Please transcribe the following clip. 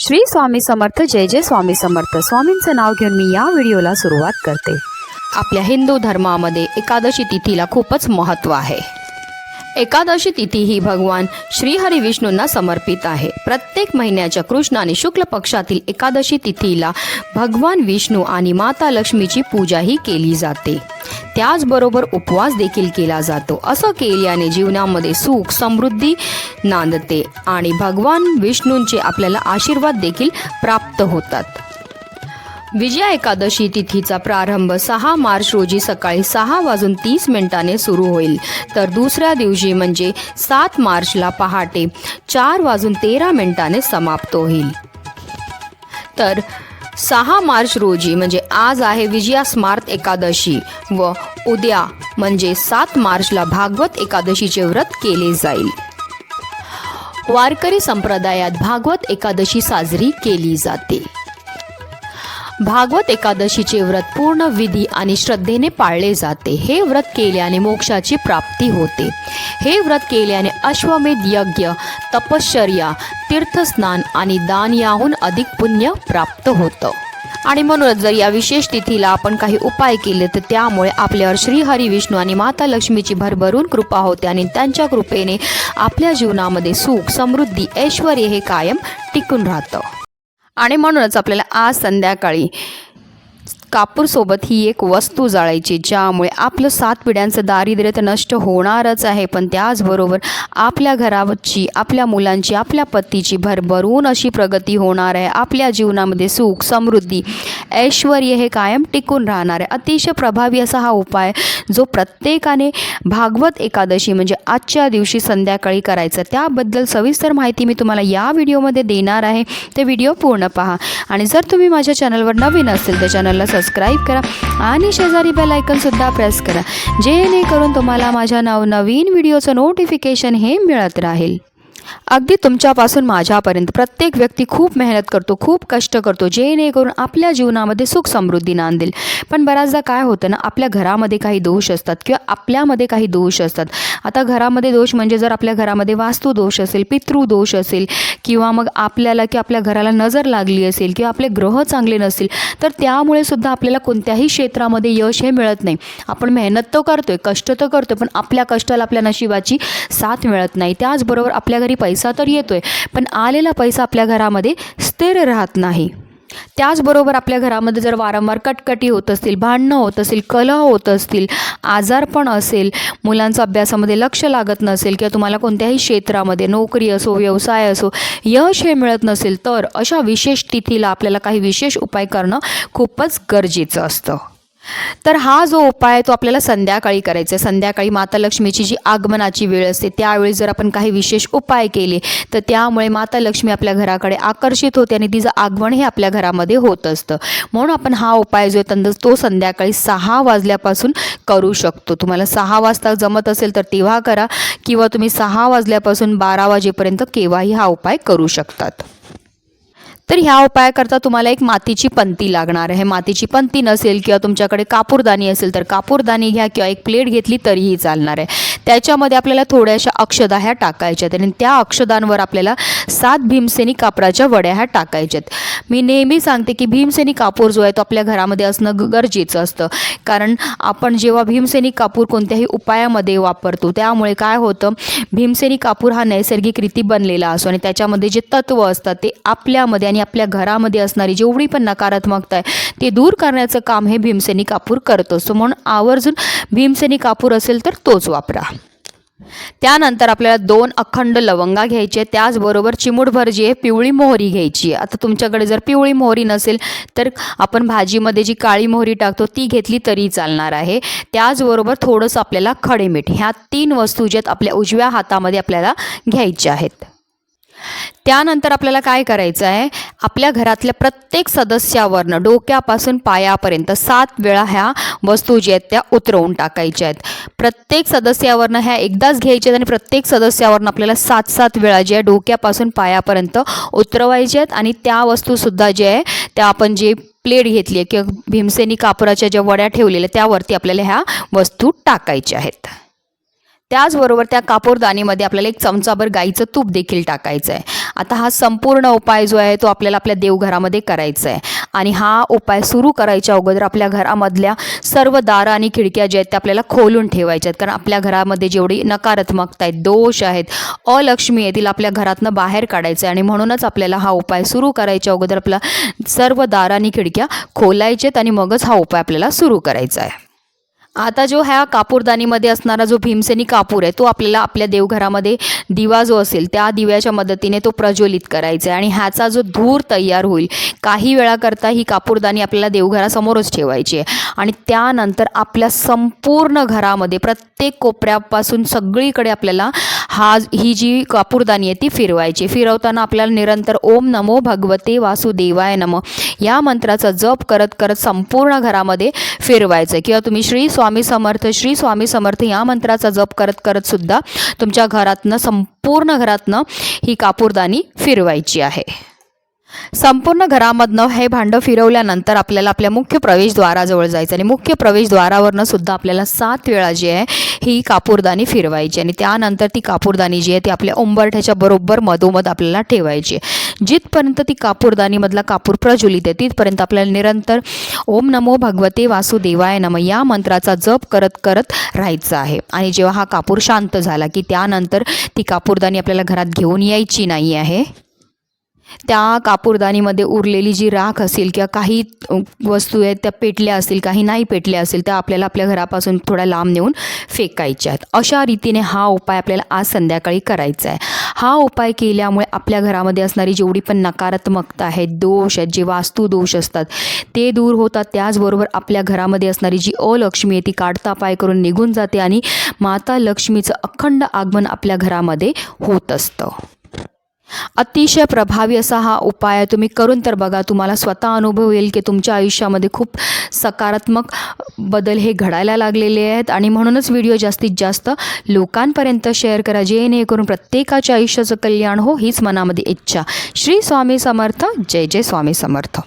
श्री स्वामी समर्थ जय जय स्वामी समर्थ. स्वामींचं नाव घेऊन मी या व्हिडिओला सुरुवात करते. आपल्या हिंदू धर्मामध्ये एकादशी तिथीला खूपच महत्त्व आहे. एकादशी तिथी ही भगवान श्रीहरी विष्णूंना समर्पित आहे. प्रत्येक महिन्याच्या कृष्ण आणि शुक्ल पक्षातील एकादशी तिथीला भगवान विष्णू आणि माता लक्ष्मीची पूजाही केली जाते. त्याचबरोबर उपवास देखील केला जातो. असं केल्याने जीवनामध्ये सुख समृद्धी नांदते आणि भगवान विष्णूंचे आपल्याला आशीर्वाद देखील प्राप्त होतात. विजया एकादशी तिथीचा प्रारंभ सहा मार्च रोजी सकाळी सहा वाजून तीस मिनिटाने सुरू होईल. तर दुसऱ्या दिवशी म्हणजे सात मार्चला पहाटे चार वाजून तेरा मिनिटाने समाप्त होईल. तर सहा मार्च रोजी म्हणजे आज आहे विजया स्मार्त एकादशी व उद्या म्हणजे सात मार्चला भागवत एकादशीचे व्रत केले जाईल. वारकरी संप्रदायात भागवत एकादशी साजरी केली जाते. भागवत एकादशीचे व्रत पूर्ण विधी आणि श्रद्धेने पाळले जाते. हे व्रत केल्याने मोक्षाची प्राप्ती होते. हे व्रत केल्याने अश्वमेध यज्ञ तपश्चर्या तीर्थस्नान आणि दान याहून अधिक पुण्य प्राप्त होतं. आणि म्हणूनच जर या विशेष तिथीला आपण काही उपाय केले तर त्यामुळे आपल्यावर श्री हरी विष्णू आणि माता लक्ष्मीची भरभरून कृपा होते आणि त्यांच्या कृपेने आपल्या जीवनामध्ये सुख समृद्धी ऐश्वर हे कायम टिकून राहतं. आणि म्हणूनच आपल्याला आज संध्याकाळी कापूरसोबत ही एक वस्तू जाळायची ज्यामुळे आपलं सात पिढ्यांचं दारिद्र्य तर नष्ट होणारच आहे पण त्याचबरोबर आपल्या घराची आपल्या मुलांची आपल्या पतीची भरभरून अशी प्रगती होणार आहे. आपल्या जीवनामध्ये सुख समृद्धी ऐश्वर हे कायम टिकून राहणार. आहे अतिशय प्रभावी असा हा उपाय जो प्रत्येकाने भागवत एकादशी म्हणजे आजच्या दिवशी संध्याकाळी करायचा. त्याबद्दल सविस्तर माहिती मी तुम्हाला या व्हिडिओमध्ये देणार आहे. ते व्हिडिओ पूर्ण पहा. आणि जर तुम्ही माझ्या चॅनलवर नवीन असेल तर चॅनलला सबस्क्राईब करा आणि शेजारी बेल आयकनसुद्धा प्रेस करा. जेणेकरून तुम्हाला माझ्या नवनवीन व्हिडिओचं नोटिफिकेशन हे मिळत राहील. अगदी तुमच्यापासून माझ्यापर्यंत प्रत्येक व्यक्ती खूप मेहनत करतो खूप कष्ट करतो जेणेकरून आपल्या जीवनामध्ये सुख समृद्धी नांदेल. पण बऱ्याचदा काय होतं ना आपल्या घरामध्ये काही दोष असतात किंवा आपल्यामध्ये काही दोष असतात. आता घरामध्ये दोष म्हणजे जर आपल्या घरामध्ये वास्तू दोष असेल पितृ दोष असेल किंवा मग आपल्याला की आपल्या घराला नजर लागली असेल किंवा आपले ग्रह चांगले नसतील तर त्यामुळे सुद्धा आपल्याला कोणत्याही क्षेत्रामध्ये यश हे मिळत नाही. आपण मेहनत तर करतोय कष्ट तर करतोय पण आपल्या कष्टाला आपल्या नशिबाची साथ मिळत नाही. त्याचबरोबर आपल्या घरी पैसा तर येतो आहे पण आलेला पैसा आपल्या घरामध्ये स्थिर राहत नाही. त्याचबरोबर आपल्या घरामध्ये जर वारंवार कटकटी होत असतील भांडणं होत असतील कलह होत असतील आजारपण असेल मुलांचं अभ्यासामध्ये लक्ष लागत नसेल किंवा तुम्हाला कोणत्याही क्षेत्रामध्ये नोकरी असो व्यवसाय असो यश हे मिळत नसेल तर अशा विशेष तिथीला आपल्याला काही विशेष उपाय करणं खूपच गरजेचं असतं. तर हा जो उपाय आहे तो आपल्याला संध्याकाळी करायचा आहे. संध्याकाळी माता लक्ष्मीची जी आगमनाची वेळ असते त्यावेळी जर आपण काही विशेष उपाय केले तर त्यामुळे माता लक्ष्मी आपल्या घराकडे आकर्षित होते आणि तिचं आगमन हे आपल्या घरामध्ये होत असतं. म्हणून आपण हा उपाय जो आहे तो संध्याकाळी सहा वाजल्यापासून करू शकतो. तुम्हाला सहा वाजता जमत असेल तर तेव्हा करा किंवा तुम्ही सहा वाजल्यापासून बारा वाजेपर्यंत केव्हाही हा उपाय करू शकतात. तर ह्या उपायाकरता तुम्हाला एक मातीची पंती लागणार आहे. मातीची पंती नसेल किंवा तुमच्याकडे कापूरदानी असेल तर कापूरदानी घ्या किंवा एक प्लेट घेतली तरीही चालणार आहे. त्याच्यामध्ये आपल्याला थोड्याशा अक्षदा ह्या टाकायच्यात आणि त्या अक्षदांवर आपल्याला सात भीमसेनी कापराच्या वड्या ह्या टाकायच्यात मी नेहमी सांगते की भीमसेनी कापूर जो आहे तो आपल्या घरामध्ये असणं गरजेचं असतं. कारण आपण जेव्हा भीमसेनी कापूर कोणत्याही उपायामध्ये वापरतो त्यामुळे काय होतं? भीमसेनी कापूर हा नैसर्गिक रीती बनलेला असतो आणि त्याच्यामध्ये जे तत्व असतात ते आपल्यामध्ये आणि आपल्या घरामध्ये असणारी जेवढी पण नकारात्मकता आहे ते दूर करण्याचं काम हे भीमसेनी कापूर करत. असतो म्हणून आवर्जून भीमसेनी कापूर असेल तर तोच वापरा. त्यानंतर आपल्याला दोन अखंड लवंगा घ्यायचे त्याचबरोबर चिमूटभर जी आहे पिवळी मोहरी घ्यायची आहे. आता तुमच्याकडे जर पिवळी मोहरी नसेल तर आपण भाजीमध्ये जी काळी मोहरी टाकतो ती घेतली तरी चालणार आहे. त्याचबरोबर थोडंसं आपल्याला खडे मीठ ह्या तीन वस्तू ज्यात आहेत आपल्या उजव्या हातामध्ये आपल्याला घ्यायच्या आहेत. त्यानंतर आपल्याला काय करायचं आहे आपल्या घरातल्या प्रत्येक सदस्यावरनं डोक्यापासून पायापर्यंत सात वेळा ह्या वस्तू ज्या आहेत त्या उतरवून टाकायच्या आहेत. प्रत्येक सदस्यावरनं ह्या एकदाच घ्यायच्या आहेत आणि प्रत्येक सदस्यावरनं आपल्याला सात सात वेळा ज्या आहे डोक्यापासून पायापर्यंत उतरवायच्या आहेत आणि त्या वस्तूसुद्धा ज्या आहे त्या आपण जे प्लेट घेतली आहे किंवा भीमसेनी कापुराच्या ज्या वड्या ठेवलेल्या त्यावरती आपल्याला ह्या वस्तू टाकायच्या आहेत. त्याचबरोबर त्या कापूरदानीमध्ये आपल्याला एक चमचाभर गाईचं तूप देखील टाकायचं आहे. आता हा संपूर्ण उपाय जो आहे तो आपल्याला आपल्या देवघरामध्ये करायचा आहे. आणि हा उपाय सुरू करायच्या अगोदर आपल्या घरामधल्या सर्व दारं आणि खिडक्या ज्या आहेत त्या आपल्याला खोलून ठेवायच्या आहेत. कारण आपल्या घरामध्ये जेवढी नकारात्मकता आहेत दोष आहेत अलक्ष्मी आहे तिला आपल्या घरातनं बाहेर काढायचं आहे. आणि म्हणूनच आपल्याला हा उपाय सुरू करायच्या अगोदर आपला सर्व दारं आणि खिडक्या खोलायच्यात आणि मगच हा उपाय आपल्याला सुरू करायचा आहे. आता जो ह्या कापूरदानीमध्ये असणारा जो भीमसेनी कापूर आहे तो आपल्याला आपल्या देवघरामध्ये दिवा जो असेल त्या दिव्याच्या मदतीने तो प्रज्वलित करायचा आहे. आणि ह्याचा जो धूर तयार होईल काही वेळाकरता ही कापूरदानी आपल्याला देवघरासमोरच ठेवायची आहे. आणि त्यानंतर आपल्या संपूर्ण घरामध्ये प्रत्येक कोपऱ्यापासून सगळीकडे आपल्याला हा ही जी कापूरदानी आहे ती फिरवायची. फिरवताना आपल्याला निरंतर ओम नमो भगवते वासुदेवाय नम. या मंत्राचा जप करत करत संपूर्ण घरामध्ये फिरवायचं. आहे किंवा तुम्ही श्री स्वामी समर्थ श्री स्वामी समर्थ या मंत्राचा जप करत करत सुद्धा तुमच्या घरातनं संपूर्ण घरातनं ही कापूरदानी फिरवायची आहे. संपूर्ण घरामधनं हे भांडं फिरवल्यानंतर आपल्याला आपल्या मुख्य प्रवेशद्वाराजवळ जायचं आणि मुख्य प्रवेशद्वारावरनं सुद्धा आपल्याला सात वेळा जी आहे ही कापूरदानी फिरवायची आणि त्यानंतर ती कापूरदानी जी आहे ती आपल्या उंबरठ्याच्या बरोबर मधोमध आपल्याला ठेवायची आहे. जिथपर्यंत ती कापूरदानीमधला कापूर प्रज्वलित आहे तिथपर्यंत आपल्याला निरंतर ओम नमो भगवते वासुदेवाय नम या मंत्राचा जप करत करत राहायचं आहे. आणि जेव्हा हा कापूर शांत झाला की त्यानंतर ती कापूरदानी आपल्याला घरात घेऊन यायची नाही आहे. त्या कापूरदानीमध्ये उरलेली जी राख असेल किंवा काही वस्तू आहेत त्या पेटल्या असतील काही नाही पेटल्या असेल त्या आपल्याला आपल्या घरापासून थोड्या लांब नेऊन फेकायच्या आहेत. अशा रीतीने हा उपाय आपल्याला आज संध्याकाळी करायचा आहे. हा उपाय केल्यामुळे आपल्या घरामध्ये असणारी जेवढी पण नकारात्मकता आहे दोष आहेत जे वास्तू दोष असतात ते दूर होतात. त्याचबरोबर आपल्या घरामध्ये असणारी जी अलक्ष्मी आहे ती काढता पाय करून निघून जाते आणि माता लक्ष्मीचं अखंड आगमन आपल्या घरामध्ये होत असतं. अतिशय प्रभावी असा हा उपाय आहे. तुम्ही करून तर बघा. तुम्हाला स्वतः अनुभव येईल की तुमच्या आयुष्यामध्ये खूप सकारात्मक बदल हे घडायला लागलेले आहेत. आणि म्हणूनच व्हिडिओ जास्तीत जास्त लोकांपर्यंत शेअर करा. जेणेकरून प्रत्येकाच्या आयुष्याचं कल्याण हो हीच मनामध्ये इच्छा. श्री स्वामी समर्थ. जय जय स्वामी समर्थ.